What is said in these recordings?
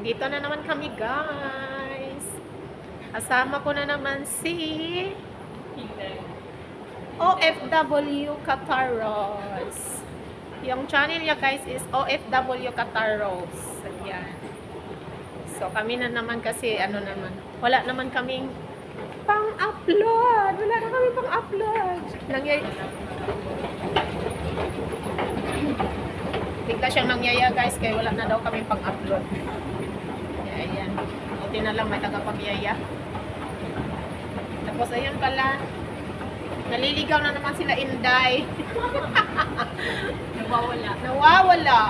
Dito na naman kami, guys. Kasama ko na naman si OFW Kataros. Yung channel niya, guys, is OFW Kataros. Ayan. So, kami na naman kasi, ano naman, wala naman kaming pang-upload. Wala na kami pang-upload. Nangyay... Bigla siyang nangyaya, guys, kaya wala na daw kami pang-upload. Ayan. Buti na lang may tagapamiyaya. Tapos, ayan pala. Naliligaw na naman sila Inday. Nawawala. Nawawala.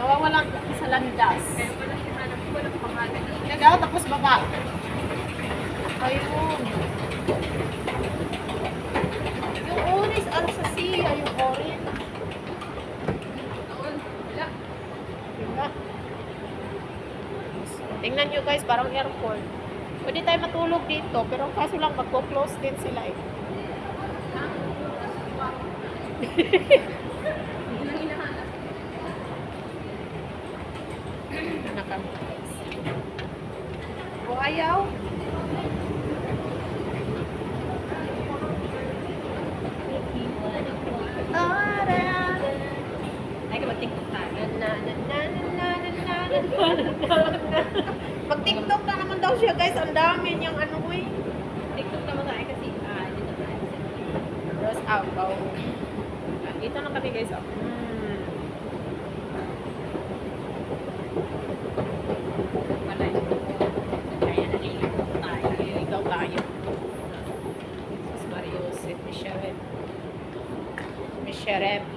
Nawawala sa landas. Kaya wala hinanap ko ng pangalan. Nagaw, tapos baba. Ayun. Yung orange, ano sa siya, yung orange. Noon, wala. Diba? Tingnan nyo guys, parang airport. Pwede tayo matulog dito, pero kaso lang magpo-close din sila eh. Hindi na hinahanap. Anak kami guys. O ayaw? Ay, ka mag-tiktok tayo. Mag-tiktok na naman daw siya guys. Ang dami niyang ano eh. Tiktok naman tayo kasi, ah, dito tayo. Rose Abaw. Dito na kami guys. Oh. Hmm. Wala yun. Kaya nalilito tayo. Ikaw tayo. Sus Mariusip. Misharep. Misharep. Ito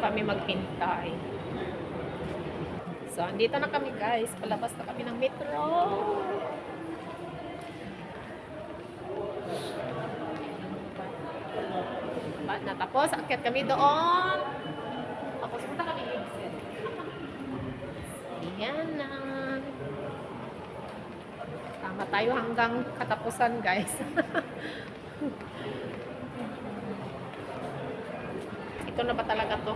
kami magpintay. So, andito na kami guys. Palabas na kami ng metro. Natapos, akyat kami doon. Tapos punta kami exit. Ayan na. Tama tayo hanggang katapusan, guys. Ito na ba talaga to?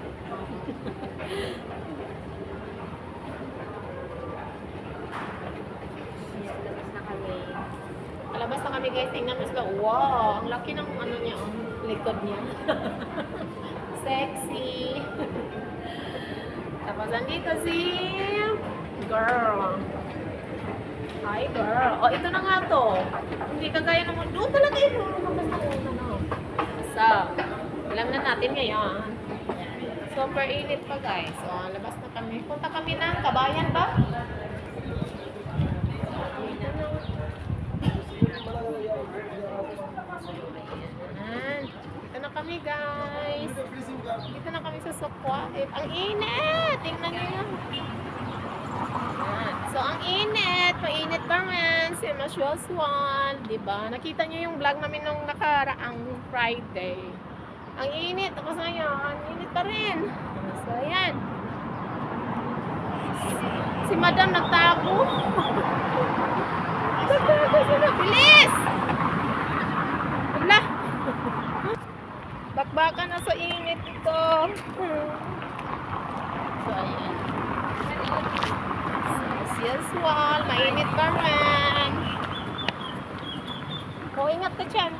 Labas na kami. Palabas na kami guys. Tingnan mo sila. Wow! Ang laki ng ano niya. Ang likod niya. Sexy. Tapos andito si girl. Hi girl. Oh, ito na nga to. Hindi kagaya naman. Doon talaga yun. Basta. Alam na natin ngayon. Super init pa guys. So, labas na kami. Punta kami ng kabayan ba? Ayan. Dito na kami, guys. Dito na kami sa Sokwa. Eh, ang init! Tingnan nyo. Ayan. So, ang init. Mainit pa rin. Si Mas Joshua. Diba? Nakita nyo yung vlog namin nung nakaraang Friday. Ang init. Tapos ngayon, ang init pa rin. So, ayan. Si Madam nagtago. Nagtago sila. Bilis! Wala. Bakbakan na sa init ito. So, ayan. As usual, mainit pa rin. O, ingat ka dyan.